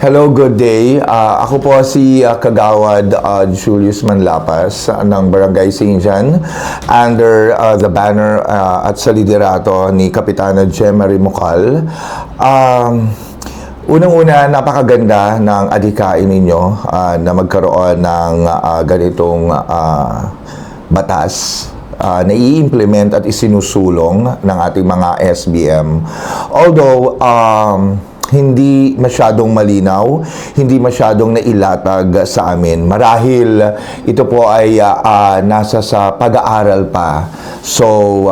Hello, good day. Ah, ako po si ah, Kagawad ah, Julius Manlapas ah, ng Barangay Sinjan under ah, the banner ah, at sa liderato ni Kapitana Gemma Rimukal. Um, Unang-una, napakaganda ng adhikain ninyo ah, na magkaroon ng ah, ganitong ah, batas uh, na i-implement at isinusulong ng ating mga SBM. Although, um, hindi masyadong malinaw, hindi masyadong nailatag sa amin. Marahil ito po ay ah, ah, nasa sa pag-aaral pa. So,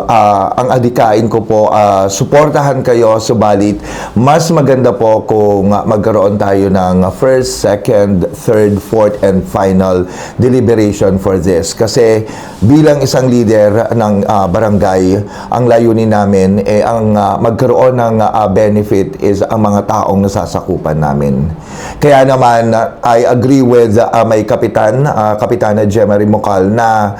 ah, ang adikain ko po, ah, suportahan kayo, subalit mas maganda po kung magkaroon tayo ng first, second, third, fourth, and final deliberation for this. Kasi bilang isang leader ng ah, barangay, ang layunin namin eh ang ah, magkaroon ng ah, benefit is ang mga taong nasasakupan namin. Kaya naman I agree with ah, may kapitan, ah, Kapitana Gemma Rimokal na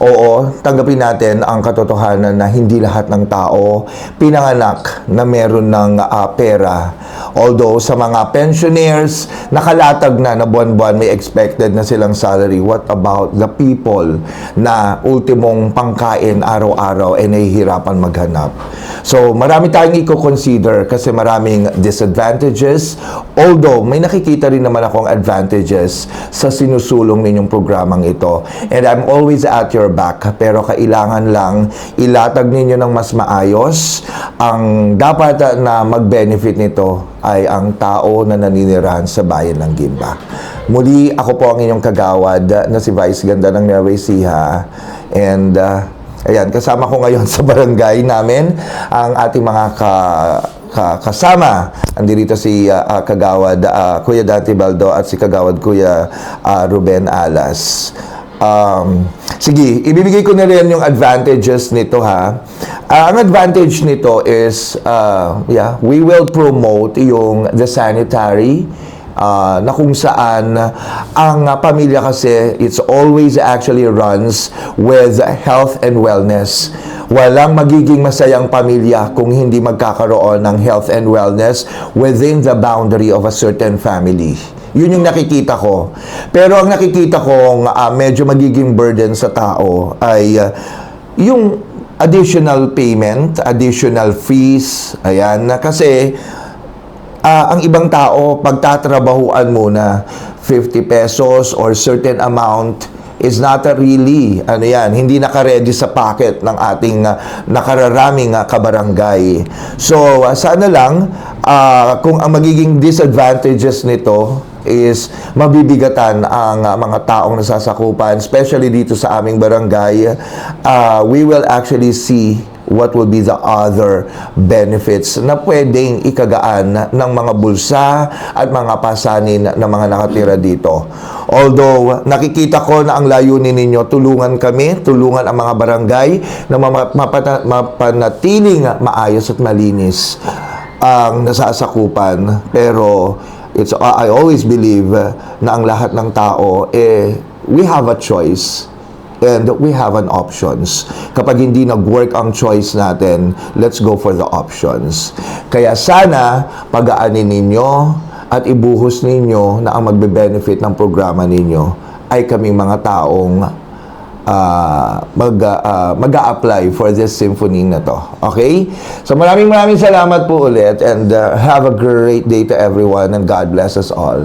Oo, tanggapin natin ang katotohanan na hindi lahat ng tao pinanganak na meron ng ah, pera. Although sa mga pensioners, nakalatag na na buwan-buwan may expected na silang salary. What about the people na ultimong pangkain araw-araw ay nahihirapan maghanap? So, marami tayong i-consider kasi maraming disadvantages. Although, may nakikita rin naman akong advantages sa sinusulong ninyong programang ito. And I'm always at your back. Pero kailangan lang ilatag ninyo ng mas maayos. Ang dapat na mag-benefit nito ay ang tao na naninirahan sa bayan ng Gimba. Muli, ako po ang inyong kagawad na si Vice Ganda ng Nueva Ecija. And uh, ayan, kasama ko ngayon sa barangay namin ang ating mga ka, ka- kasama. Andito si uh, uh, Kagawad uh, Kuya Dante Baldo at si Kagawad Kuya uh, Ruben Alas. Um, sige, ibibigay ko na rin yung advantages nito ha. Ah, ang advantage nito is, uh, yeah, we will promote yung the sanitary ah, na kung saan ang ah, pamilya kasi it's always actually runs with health and wellness. Walang magiging masayang pamilya kung hindi magkakaroon ng health and wellness within the boundary of a certain family. Yun yung nakikita ko. Pero ang nakikita kong ah, medyo magiging burden sa tao ay ah, yung additional payment, additional fees, ayan, na kasi Ah, ang ibang tao, pagtatrabahuan muna 50 pesos or certain amount is not a really, ano yan, hindi nakaredy sa pocket ng ating ah, nakararaming ah, kabarangay. So, ah, sana lang, ah, kung ang magiging disadvantages nito is mabibigatan ang ah, mga taong nasasakupan, especially dito sa aming barangay, ah, we will actually see what will be the other benefits na pwedeng ikagaan ng mga bulsa at mga pasanin ng mga nakatira dito. Although, nakikita ko na ang layunin ninyo, tulungan kami, tulungan ang mga barangay na mapanatiling maayos at malinis ang nasasakupan. Pero, it's, I always believe na ang lahat ng tao, eh, we have a choice and we have an options. Kapag hindi nag-work ang choice natin, let's go for the options. Kaya sana pagaanin ninyo at ibuhos ninyo na ang magbe-benefit ng programa ninyo ay kaming mga taong ah, mag, ah, mag-a-apply for this symphony na to. Okay? So maraming maraming salamat po ulit and ah, have a great day to everyone and God bless us all.